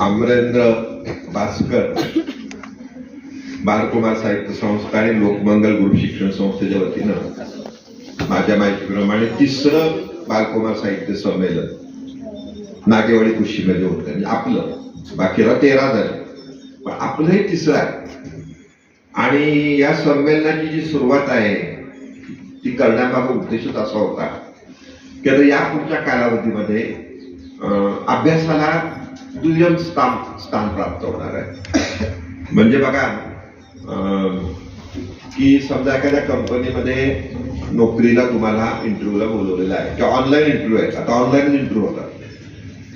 अमरेंद्र भास्कर बालकुमार साहित्य संस्था आणि लोकमंगल गुरु शिक्षण संस्थेच्या वतीनं माझ्या माहितीप्रमाणे तिसरं बालकुमार साहित्य संमेलन नागेवाडी कुशीमध्ये होतं. म्हणजे आपलं. बाकीला तेरा झाले. पण आपलं हे तिसरं आहे. आणि या संमेलनाची जी सुरुवात आहे ती करण्यामागं उद्देशच असा होता. की आता या पुढच्या कालावधीमध्ये अभ्यासाला दुय्यम स्थान स्थान प्राप्त होणार आहे. म्हणजे बघा की समजा एखाद्या कंपनीमध्ये नोकरीला तुम्हाला इंटरव्ह्यूला बोलवलेला आहे. किंवा ऑनलाईन इंटरव्ह्यू आहे आता ऑनलाईन इंटरव्ह्यू होतात.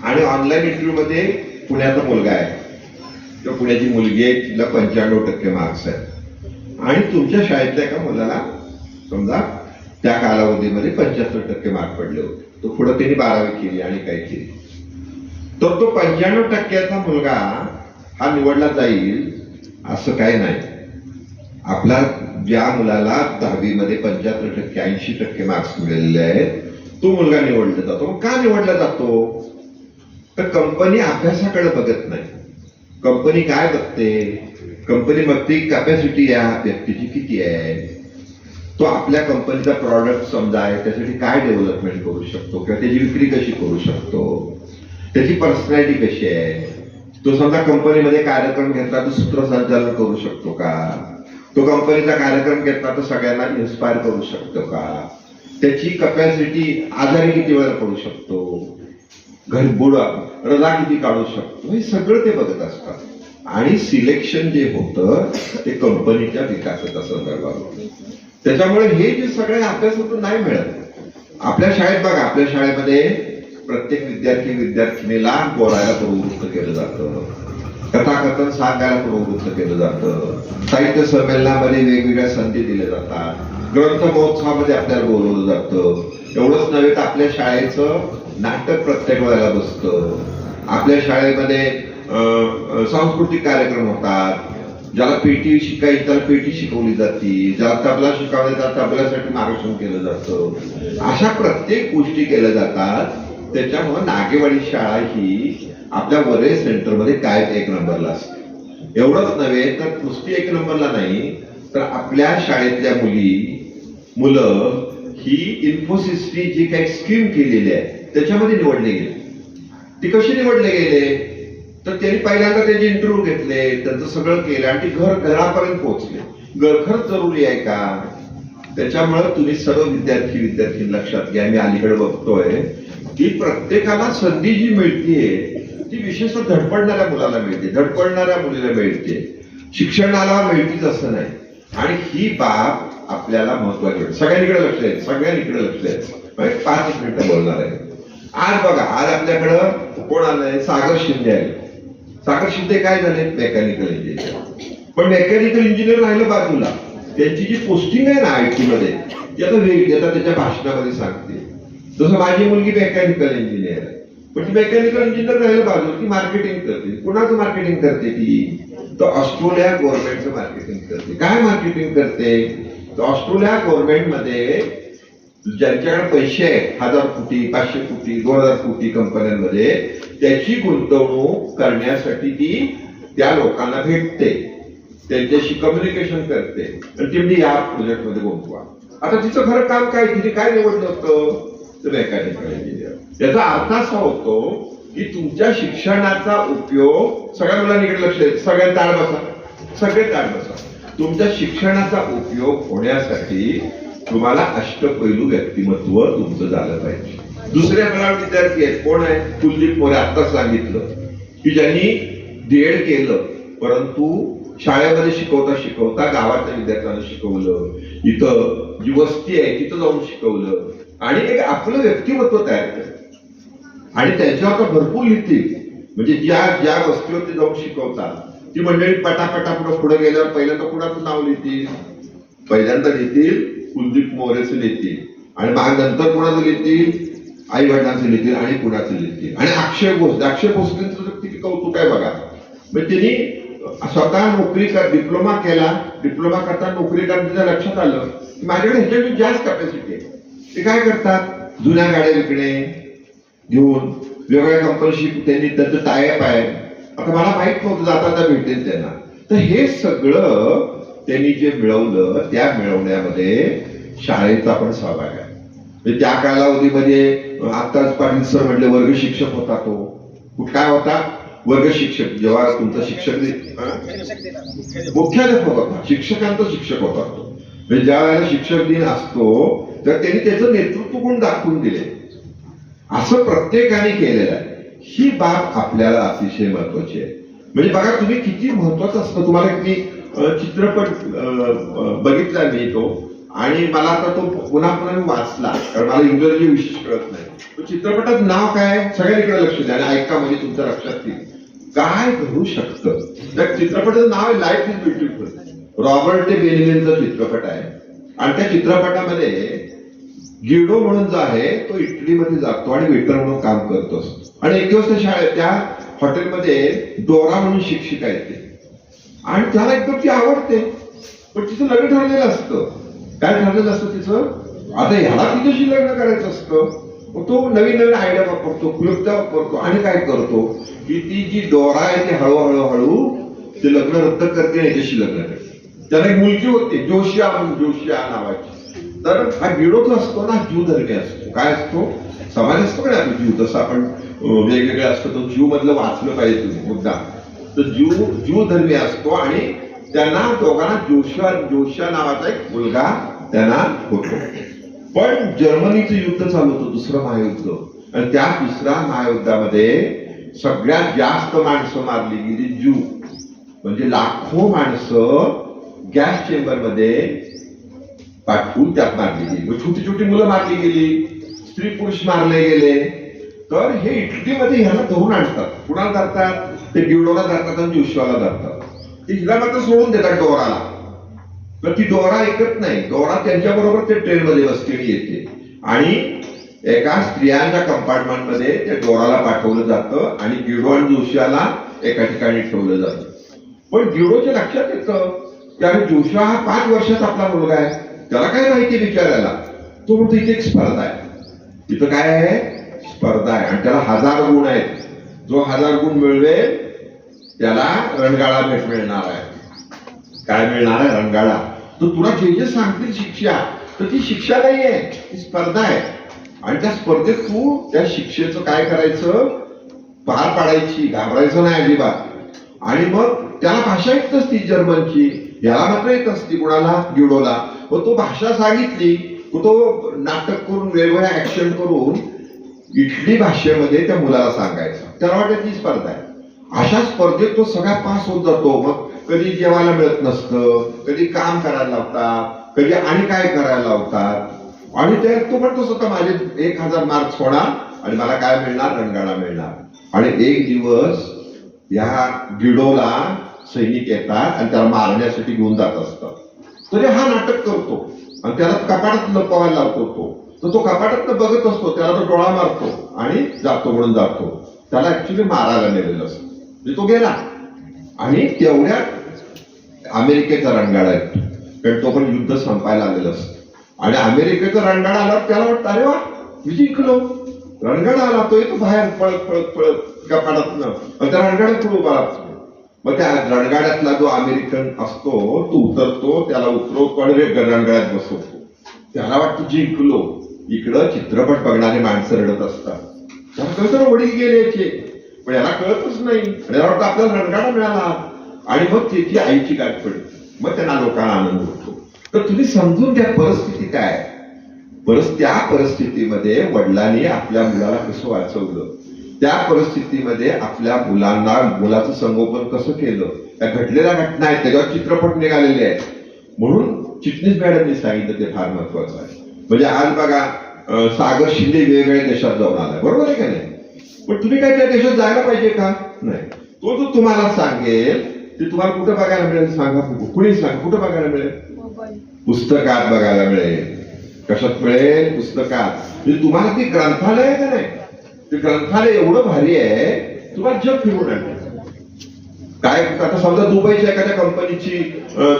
आणि ऑनलाईन इंटरव्ह्यूमध्ये पुण्याचा मुलगा आहे. किंवा पुण्याची मुलगी आहे तिला पंच्याण्णव टक्के मार्क्स आहेत. आणि तुमच्या शाळेतल्या एका मुलाला समजा त्या कालावधीमध्ये पंच्याहत्तर टक्के मार्क पडले होते. तो पुढं त्यांनी बारावी केली आणि काय केली. तर तो पंच्याण्णव टक्क्याचा मुलगा हा निवडला जाईल असं काही नाही. आपला ज्या मुलाला दहावीमध्ये पंच्याहत्तर टक्के ऐंशी टक्के मार्क्स मिळालेले आहेत तो मुलगा निवडला जातो. का निवडला जातो? तर कंपनी अभ्यासाकडे बघत नाही. कंपनी काय बघते? कंपनी बघते कॅपॅसिटी या व्यक्तीची किती आहे? तो आपल्या कंपनीचा प्रॉडक्ट समजा आहे त्यासाठी काय डेव्हलपमेंट करू शकतो? किंवा त्याची विक्री कशी करू शकतो? त्याची पर्सनॅलिटी कशी आहे? तो समजा कंपनीमध्ये कार्यक्रम घेतला तर सूत्रसंचालन करू शकतो का? तो कंपनीचा कार्यक्रम घेतला तर सगळ्यांना इन्स्पायर करू शकतो का? त्याची कपॅसिटी आजारी किती वेळा करू शकतो? घर बुडा रजा किती काढू शकतो? हे सगळं ते बघत असतात. आणि सिलेक्शन जे होतं ते कंपनीच्या विकासाच्या संदर्भात त्याच्यामुळे हे जे सगळे अभ्यासातून नाही मिळत. आपल्या शाळेत बघा आपल्या शाळेमध्ये प्रत्येक विद्यार्थी विद्यार्थिनीला बोलायला प्रवृत्त केलं जातं. कथाकथन सांगायला प्रवृत्त केलं जातं. साहित्य संमेलनामध्ये वेगवेगळ्या संधी दिल्या जातात. ग्रंथ महोत्सवामध्ये आपल्याला बोलवलं जातं. एवढंच नव्हे तर आपल्या शाळेचं नाटक प्रत्येक वेळेला बसतं. आपल्या शाळेमध्ये सांस्कृतिक कार्यक्रम होतात. ज्याला पेटी शिकायची त्याला पेटी शिकवली जाते. ज्याला तबला शिकवले जात तबल्यासाठी मार्गदर्शन केलं जातं. अशा प्रत्येक गोष्टी केल्या जातात. त्याच्यामुळे नागेवाडी शाळा ही आपल्या वरे सेंटरमध्ये काय एक नंबरला असते. एवढंच नव्हे तर नुसती एक नंबरला नाही तर आपल्या शाळेतल्या मुली मुलं ही इन्फोसिसची जी काही स्कीम केलेली आहे त्याच्यामध्ये निवडले गेले. ती कशी निवडले गेले? तर त्यांनी पहिल्यांदा त्याचे इंटरव्ह्यू घेतले त्यांचं सगळं केलं आणि ती घर घरापर्यंत पोहोचले. घर खरंच जरुरी आहे का? त्याच्यामुळे तुम्ही सर्व विद्यार्थी विद्यार्थी लक्षात घ्या मी अलीकडे बघतोय. ती प्रत्येकाला संधी जी मिळतीये ती विशेषतः धडपडणाऱ्या मुलाला मिळते. धडपडणाऱ्या मुलीला मिळते. शिक्षणाला मिळतीच असं नाही. आणि ही बाब आपल्याला महत्वाची सगळ्यांकडे लक्ष आहे सगळ्यांकडे लक्ष आहे म्हणजे पाच मिनिटं बोलणार आहे. आज बघा आज आपल्याकडं कोण आलंय? सागर शिंदे आहे सागर शिंदे काय झाले? Mechanical engineer. पण मेकॅनिकल इंजिनियर राहिलं बाजूला. त्यांची जी पोस्टिंग आहे ना आय टी मध्ये ती आता वेगळी आता त्याच्या भाषणामध्ये सांगते. जसं माझी मुलगी मेकॅनिकल इंजिनियर आहे. पण ती मेकॅनिकल इंजिनियर राहिलं बाजूला ती मार्केटिंग करते. कुणाचं मार्केटिंग करते ती? तर ऑस्ट्रेलिया गव्हर्नमेंटचं मार्केटिंग करते. काय मार्केटिंग करते? तर ऑस्ट्रेलिया गव्हर्नमेंटमध्ये ज्यांच्याकडे पैसे आहेत हजार कोटी पाचशे कोटी दोन हजार कोटी कंपन्यांमध्ये त्याची गुंतवणूक करण्यासाठी ती त्या लोकांना भेटते. त्यांच्याशी कम्युनिकेशन करते. आणि ती म्हणजे या प्रोजेक्टमध्ये गुंतवा. आता तिचं खरं काम काय? तिने काय निवडलं होतं? तर याचा अर्थ असा होतो की तुमच्या शिक्षणाचा उपयोग सगळ्या मुलांकडे लक्ष द्या सगळ्यात ताळ बसा सगळे ताळ बसा. तुमच्या शिक्षणाचा उपयोग होण्यासाठी तुम्हाला अष्टपैलू व्यक्तिमत्व तुमचं झालं पाहिजे. दुसऱ्या मला विद्यार्थी आहेत कोण आहे? कुलदीप मोरे आता सांगितलं की ज्यांनी डीएड केलं परंतु शाळेमध्ये शिकवता शिकवता गावातल्या विद्यार्थ्यांना शिकवलं इथं जी वस्ती आहे तिथं जाऊन शिकवलं आणि एक आपलं व्यक्तिमत्व तयार करते आणि त्यांच्यावर तर भरपूर लिहितील. म्हणजे ज्या ज्या वस्तीवर ते जाऊन शिकवतात ती मंडळी पटापटा पुढे पुढे गेल्यावर पहिल्यांदा कुणाचं नाव लिहितील? पहिल्यांदा लिहितील कुलदीप मोरेचं लिहितील. आणि मग नंतर कुणाचं लिहितील? आई वडिलांचं लिहितील आणि कुणाचं लिहितील. आणि अक्षय भोसले अक्षय भोसलेंचं तर किती कौतुक आहे बघा. म्हणजे त्यांनी स्वतः नोकरी कर डिप्लोमा केला. डिप्लोमा करता नोकरी करण्याच्या लक्षात आलं. की माझ्याकडे ह्याच्यापेक्षा जास्त कॅपॅसिटी आहे. ते काय करतात? जुन्या गाड्या विकणे घेऊन वेगवेगळ्या कंपनीशी त्यांनी त्यांचं टायअप आहे. आता मला माहीत नव्हतं जाताना भेटेल त्यांना. तर हे सगळं त्यांनी जे मिळवलं त्या मिळवण्यामध्ये शाळेचा पण सहभाग आहे. म्हणजे त्या कालावधीमध्ये आताच पाटील सर म्हटले वर्ग शिक्षक होता तो. काय होता? वर्ग शिक्षक. जेव्हा तुमचा शिक्षक मुख्याध्यापक होता. शिक्षकांचा शिक्षक होता तो. म्हणजे ज्या वेळेला शिक्षक दिन असतो तर त्यांनी त्याचं नेतृत्व गुण दाखवून दिले. असं प्रत्येकाने केलेलं आहे. ही बाब आपल्याला अतिशय महत्वाची आहे. म्हणजे बघा तुम्ही किती महत्वाचं असतं. तुम्हाला मी चित्रपट बघितला मी तो. आणि मला आता तो पुन्हा पुन्हा मी वाचला. कारण मला इंग्रजी विशेष कळत नाही. चित्रपटात नाव काय सगळ्यांकडे लक्ष द्या आणि ऐका म्हणजे तुमच्या लक्षात येईल. काय घडू शकतं? त्या चित्रपटाचं नाव आहे लाईफ इज ब्युटिफुल रॉबर्ट टे बेनिमिनचा चित्रपट आहे. आणि त्या चित्रपटामध्ये गिडो म्हणून जो आहे तो इटलीमध्ये जातो आणि वेटर म्हणून काम करतो. आणि एक दिवस त्या शाळेत त्या हॉटेलमध्ये डोरा म्हणून शिक्षिका येते. आणि त्याला एकदम ती आवडते. पण तिचं लग्न ठरलेलं असतं. काय ठरलेलं असतं तिचं? आता ह्याला तिच्याशी लग्न करायचं असतं. मग तो नवीन नवीन आयडिया वापरतो क्लुप्त्या वापरतो आणि काय करतो? की ती जी डोरा आहे ती हळूहळू हळू ते लग्न रद्द करते याच्याशी लग्न करते. त्याला एक मुलगी होती जोशिया म्हणून जोशिया नावाची. तर हा गिडो जो असतो ना जीव धर्मी असतो. काय असतो? समाज असतो पण नाही आपला जीव. जसं आपण वेगवेगळे असतो तो जीव मधलं वाचलं पाहिजे तुम्ही मुद्दा. तर जीव जीव धर्मी असतो आणि त्यांना दोघांना जोशा जोशा नावाचा एक मुलगा त्यांना होतो. पण जर्मनीचं युद्ध चालू होतं दुसरं महायुद्ध. आणि त्या दुसऱ्या महायुद्धामध्ये सगळ्यात जास्त माणसं मारली गेली जू म्हणजे लाखो माणसं गॅस चेंबरमध्ये पाठवून त्यात मारली गेली. मग छोटी छोटी मुलं मारली गेली. स्त्री पुरुष मारले गेले. तर हे इटलीमध्ये ह्याला धरून आणतात. कुणाला धरतात? ते गिवडोला धरतात आणि जोशवाला धरतात. ते हिला मात्र सोडून देतात डोराला. तर ती डोरा ऐकत नाही. डोरा त्यांच्या बरोबर ते ट्रेनमध्ये बसलेली येते. आणि एका स्त्रियांच्या कंपार्टमेंटमध्ये त्या डोराला पाठवलं जातं आणि गिडो आणि जोशियाला एका ठिकाणी ठेवलं जातं. पण गिडोच्या लक्षात येतं की अरे जोशा हा पाच वर्षाचा आपला मुलगा आहे. त्याला काय माहिती विचारायला तो म्हणतो इथे एक स्पर्धा आहे. इथं काय आहे? स्पर्धा आहे. आणि त्याला हजार गुण आहेत. जो हजार गुण मिळवेल त्याला रणगाळा भेट मिळणार आहे. काय मिळणार आहे? रणगाळा तर तुला जे जे सांगतील शिक्षा तर ती शिक्षा नाही आहे ती स्पर्धा आहे. आणि त्या स्पर्धेत तू त्या शिक्षेचं काय करायचं? पार पाडायची घाबरायचं नाही अजिबात. आणि मग त्याला भाषा येत असती जर्मनची. याला मात्र येत असती कुणाला? गिडोला. व तो भाषा सांगितली तो नाटक करून वेगवेगळ्या ऍक्शन करून इटली भाषेमध्ये त्या मुलाला सांगायचं. त्याला वाटत ती स्पर्धा आहे. अशा स्पर्धेत तो सगळा पास होत जातो. मग कधी जेवायला मिळत नसतं कधी काम करायला लावतात कधी आणि काय करायला लावतात. आणि ते तो म्हणतो स्वतः माझे एक हजार मार्क्स होणार आणि मला काय मिळणार? रणगाडा मिळणार. आणि एक दिवस या गिडोला सैनिक येतात आणि त्याला मारण्यासाठी घेऊन जात असतात तरी हा नाटक करतो. आणि त्याला कपाटात लपवायला लावतो तो. तर तो कपाटात बघत असतो त्याला तो डोळा मारतो आणि जातो म्हणून जातो. त्याला ऍक्च्युली मारायला नेलेलं असतो. म्हणजे तो गेला. आणि तेवढ्या अमेरिकेचा रंगाडा येतो कारण तो पण युद्ध संपायला आलेलं असतो. आणि अमेरिकेचा रंगाडा आला त्याला वाटतं अरे वा मी जिंकलो रणगाडा आला तो येतो बाहेर पळत पळत पळत कपाटातनं. आणि त्या रणगाड्यात उभा राहतो. मग त्या रणगाड्यातला जो अमेरिकन असतो तो उतरतो त्याला उतरवतो आणि रे- रणगाड्यात बसवतो. त्याला वाटतं जिंकलो. इकडं चित्रपट बघणारे माणसं रडत असतात. त्याला कळतं वडील गेल्याचे पण याला कळतच नाही. आणि याला वाटतं आपल्याला रणगाडा मिळाला. आणि मग त्याची आईची गाठ पडली मग त्यांना लोकांना आनंद होतो. तर तुम्ही समजून घ्या परिस्थिती काय परस त्या परिस्थितीमध्ये वडिलांनी आपल्या मुलाला कसं वाचवलं? त्या परिस्थितीमध्ये आपल्या मुलांना मुलाचं संगोपन कसं केलं? त्या घडलेल्या घटना आहेत त्याच्यावर चित्रपट निघालेले आहेत. म्हणून चिटणीस मॅडमनी सांगितलं ते फार महत्वाचं आहे. म्हणजे आज बघा सागर शिंदे वेगवेगळ्या देशात जाऊन आलाय. बरोबर आहे का नाही? पण तुम्ही काय त्या देशात जायला पाहिजे का? नाही. तो जो तुम्हाला सांगेल ते तुम्हाला कुठं बघायला मिळेल? सांगा कुणी सांग कुठं बघायला मिळेल? पुस्तकात बघायला मिळेल. कशात मिळेल? पुस्तकात. म्हणजे तुम्हाला ती ग्रंथालय आहे का नाही? ते ग्रंथालय एवढं भारी आहे. तुम्हाला जग फिरून आणते काय आता समजा दुबईच्या एखाद्या कंपनीची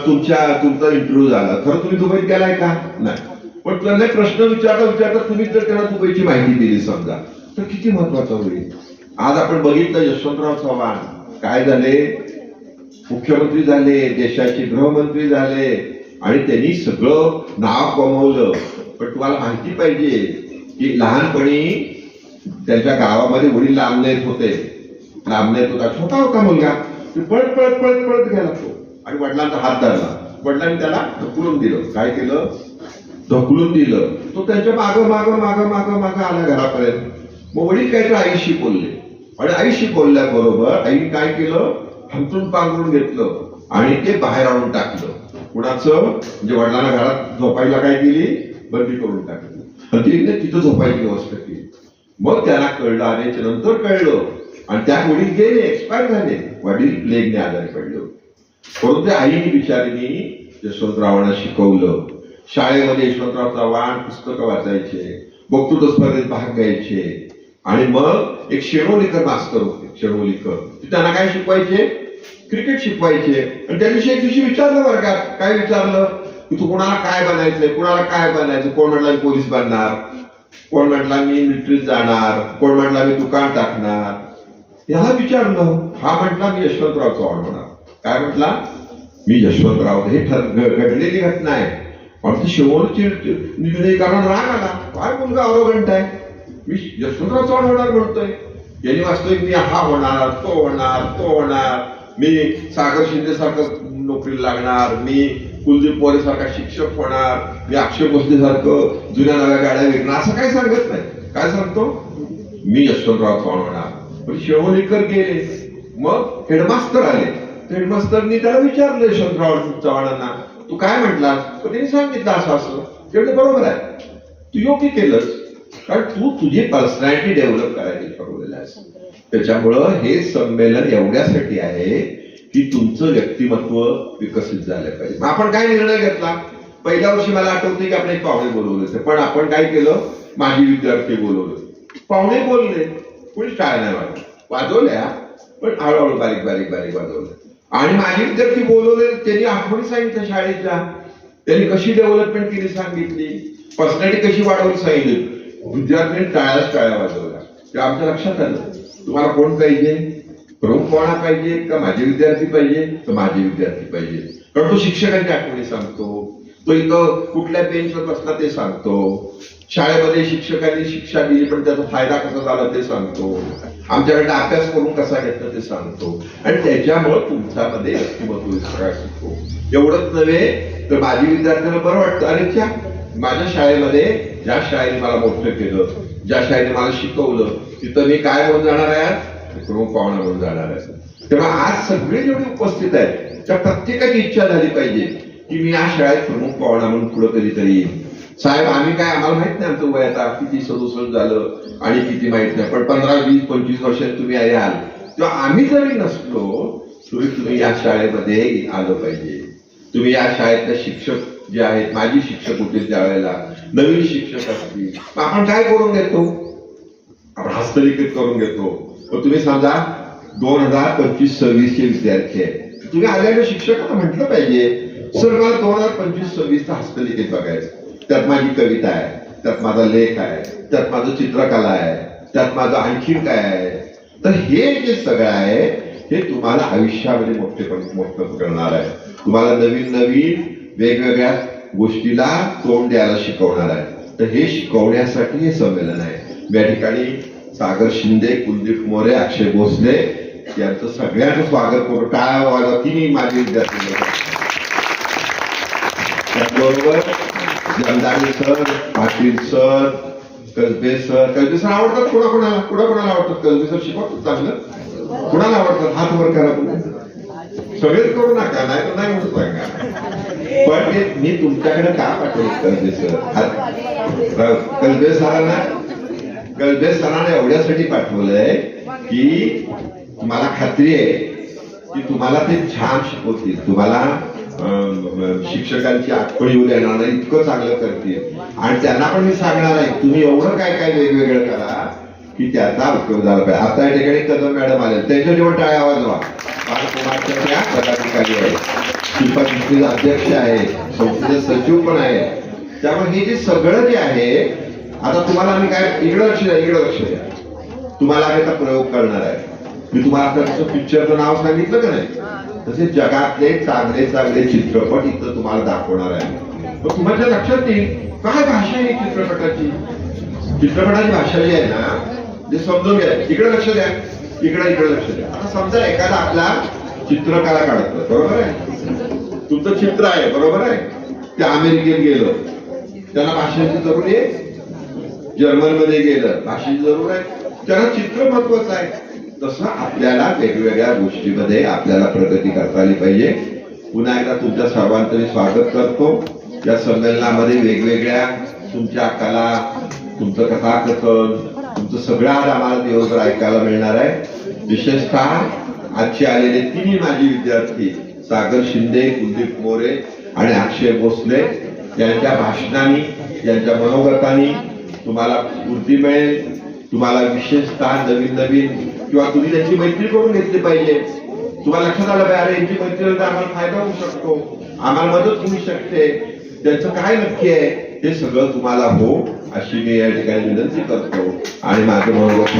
तुमच्या तुमचा इंटरव्ह्यू झाला. खरं तुम्ही दुबईत गेलाय का? नाही. पण त्यांना प्रश्न विचारता विचारता तुम्ही जर त्यांना दुबईची माहिती दिली समजा. तर किती महत्वाचं होईल? आज आपण बघितलं यशवंतराव चव्हाण. काय झाले? मुख्यमंत्री झाले देशाचे गृहमंत्री झाले आणि त्यांनी सगळं नाव कमवलं. पण तुम्हाला माहिती पाहिजे की लहानपणी त्यांच्या गावामध्ये वडील लांबलेत होते. लांबलेत होता. छोटा होता मुलगा. पळत पळत पळत पळत गेला तो. आणि वडिलांचा हात धरला. वडिलांनी त्याला ढकलून दिलं. काय केलं? ढकलून दिलं. तो त्यांच्या माग माग माग माग माग आला घरापर्यंत. मग वडील काहीतरी आईशी बोलले. आणि आईशी बोलल्याबरोबर आईने काय केलं? हंतरून पांघरून घेतलं. आणि ते बाहेर आणून टाकलं. कुणाचं? म्हणजे वडिलांना घरात झोपायला काय केली? बंदी करून टाकली. तिने तिथं झोपायची व्यवस्था केली. मग त्याला कळलं आणि नंतर कळलं. आणि त्या वडील गेले एक्सपायर झाले. वडील प्लेगने आजारी पडले. परंतु आईने बिचारीने यशवंतरावांना शिकवलं. शाळेमध्ये यशवंतराव चव्हाण पुस्तकं वाचायचे वक्तृत्व स्पर्धेत भाग घ्यायचे. आणि मग एक शेणोलीकर मास्तर होते शेणोलीकर ते त्यांना काय शिकवायचे? क्रिकेट शिकवायचे. आणि त्या दिवशी एक दिवशी विचारलं वर्गात काय विचारलं? की तू कोणाला काय बनायचंय? कोणाला काय बनायचं कोण म्हटलं पोलीस बनणार? कोण म्हटला मी मिलिटरीत जाणार कोण म्हटला मी दुकान टाकणार? ह्याला विचारलं हा म्हटला मी यशवंतराव चव्हाण होणार. काय म्हटला? मी यशवंतराव हे ठर घडलेली घटना आहे. पण ती शेवटची निर्णय कारण राग आला. काय मुलगा अरोगंट आहे. मी यशवंतराव चव्हाण होणार म्हणतोय. यांनी वाचतोय मी हा होणार तो होणार तो होणार. मी सागर शिंदे सारखं नोकरीला लागणार. मी कुलदीप मोरे सारखा शिक्षक होणार मी अक्षय भोसले सारखं जुन्या नव्या गाड्या विकणार असं काही सांगत नाही. काय सांगतो? मी यशवंतराव चव्हाण होणार. पण शेवणीकर गेले. मग हेडमास्टर आले. हेडमास्टरनी त्याला विचारलं यशवंतराव चव्हाणांना. तू काय म्हटलास? तर त्यांनी सांगितलं असं असं. तेवढे बरोबर आहे. तू योग्य केलंस. कारण तू तुझी पर्सनॅलिटी डेव्हलप करायची ठरवलेलं आहेस. त्याच्यामुळं हे संमेलन एवढ्यासाठी आहे की तुमचं व्यक्तिमत्व विकसित झालं पाहिजे. आपण काय निर्णय घेतला? पहिल्या वर्षी मला आठवते की आपण एक पाहुणे बोलवले होते पण आपण काय केलं? माझी विद्यार्थी बोलवले. पाहुणे बोलले कोणी टाळ नाही वाजवलं वाजवल्या पण हळूहळू बारीक बारीक बारीक वाजवल्या. आणि माझी विद्यार्थी बोलवले त्यांनी आठवणी सांगितल्या शाळेच्या त्यांनी कशी डेव्हलपमेंट केली सांगितली? पर्सनॅलिटी कशी वाढवली सांगितली? विद्यार्थ्यांनी टाळ्याच टाळ्या वाजवल्या. ते आमच्या लक्षात आलं. तुम्हाला कोण पाहिजे? प्रमुख कोणा पाहिजे? का माझे विद्यार्थी पाहिजे? तर माझे विद्यार्थी पाहिजे? कारण तो शिक्षकांची आठवणी सांगतो. तो इथं कुठल्या बेंचवर बसला ते सांगतो. शाळेमध्ये शिक्षकांनी शिक्षा दिली पण त्याचा फायदा कसा झाला ते सांगतो. आमच्याकडे अभ्यास करून कसा घेतला ते सांगतो. आणि त्याच्यामुळे तुमच्यामध्ये व्यक्तिमत्व विस्तार शिकतो एवढंच नव्हे तर माझी विद्यार्थ्यांना बरं वाटतं. अरे त्या माझ्या शाळेमध्ये ज्या शाळेने मला मोठं केलं ज्या शाळेने मला शिकवलं तिथं मी काय होऊन जाणार आहे? प्रमुख पाहुणा म्हणून जाणार आहे. तेव्हा आज सगळे जेवढे उपस्थित आहेत त्या प्रत्येकाची इच्छा झाली पाहिजे की मी या शाळेत प्रमुख पाहुणा म्हणून पुढं कधीतरी येईन. साहेब आम्ही काय आम्हाला माहीत नाही आमचं वय आता किती सदुसष्ट झालं आणि किती माहीत नाही पण पंधरा वीस पंचवीस वर्षात तुम्ही याल तेव्हा आम्ही जरी नसलो तुम्ही तुम्ही या शाळेमध्ये आलं पाहिजे. तुम्ही या शाळेतले शिक्षक जे आहेत माझी शिक्षक होते त्यावेळेला नवीन शिक्षक असतील. आपण काय करून घेतो? आपण हस्तलिखित करून घेतो. तुम्ही समजा दोन हजार पंचवीस सव्वीसचे विद्यार्थी आहेत. तुम्ही आल्याने शिक्षकांना म्हटलं पाहिजे. सर मला दोन हजार पंचवीस सव्वीसचा हस्तलिखित बघायचं. त्यात माझी कविता आहे त्यात माझा लेख आहे त्यात माझं चित्रकला आहे त्यात माझं आणखीन काय आहे? तर हे जे सगळं आहे हे तुम्हाला आयुष्यामध्ये मोठेपण मोठं करणार आहे. तुम्हाला नवीन नवीन वेगवेगळ्या गोष्टीला तोंड द्यायला शिकवणार आहे. तर हे शिकवण्यासाठी हे संमेलन आहे. या ठिकाणी सागर शिंदे कुलदीप मोरे अक्षय भोसले यांचं सगळ्यांचं स्वागत करू टाळ्या वाजवा तिन्ही माझे विद्यार्थी त्याचबरोबर Jamdani sir Patil sir Kasbe sir Kasbe sir आवडतात कोणा कोणाला? कोणा कोणाला आवडतात? कसबे सर शिकवतात चांगलं? कोणाला आवडतात? हात वर करा सगळेच करू नका नाही तर नाही म्हणून सांगा पण मी तुमच्याकडे का पाठवलं कसबे सर? हात- कसबे सरांना कसबे सरांना एवढ्यासाठी पाठवलंय की मला खात्री आहे की तुम्हाला ते छान शिकवतील. तुम्हाला शिक्षकांची आठवण येऊ देणार नाही इतकं चांगलं करतील. आणि त्यांना पण मी सांगणार आहे तुम्ही एवढं काय काय वेगवेगळं करा की त्याचा उपयोग झाला पाहिजे आता या ठिकाणी कदम मॅडम आले. त्यांच्या जेव्हा टाळ्या आवाज बालकुमारच्या पदाधिकारी आहेत. शिल्पा अध्यक्ष आहे संस्थेचे सचिव पण आहे त्यामुळे हे जे सगळं जे आहे आता तुम्हाला मी काय इकडं लक्ष द्या इकडं लक्ष द्या. तुम्हाला आम्ही आता प्रयोग करणार आहे? मी तुम्हाला आता पिक्चरचं नाव सांगितलं का नाही? तसे जगातले चांगले चांगले चित्रपट इथं तुम्हाला दाखवणार आहे. तर तुमच्या लक्षात येईल काय भाषा आहे चित्रपटाची? चित्रपटाची भाषा जी आहे ना ते समजून घ्या. इकडे लक्ष द्या. इकडे इकडे लक्ष द्या. आता समजा एखादा आपला चित्रकला काढतो बरोबर आहे? तुमचं चित्र आहे बरोबर आहे? ते अमेरिकेत गेलं. त्याला भाषेची जरूर आहे जर्मनमध्ये गेलं. भाषेची जरूर आहे. त्याला चित्र महत्वाचं आहे. तसं आपल्याला वेगवेगळ्या गोष्टीमध्ये आपल्याला प्रगती करता आली पाहिजे. पुन्हा एकदा तुमच्या सर्वांचं मी स्वागत करतो. या संमेलनामध्ये वेगवेगळ्या तुमच्या कला तुमचं कथाकथन तुमचं सगळं आज आम्हाला दिवसभर ऐकायला मिळणार आहे. विशेषतः आजचे आलेले तिन्ही माजी विद्यार्थी सागर शिंदे कुलदीप मोरे आणि अक्षय भोसले यांच्या भाषणाने यांच्या मनोगतानी तुम्हाला पूर्ती मिळेल तुम्हाला विशेषतः नवीन नवीन किंवा तुम्ही त्यांची मैत्री करून घेतली पाहिजे. तुम्हाला लक्षात आलं पाहिजे अरे यांची मैत्री तर आम्हाला फायदा होऊ शकतो आम्हाला मदत होऊ शकते. त्याचं काय नक्की आहे हे सगळं तुम्हाला हो अशी मी या ठिकाणी विनंती करतो. आणि माझं मनोगत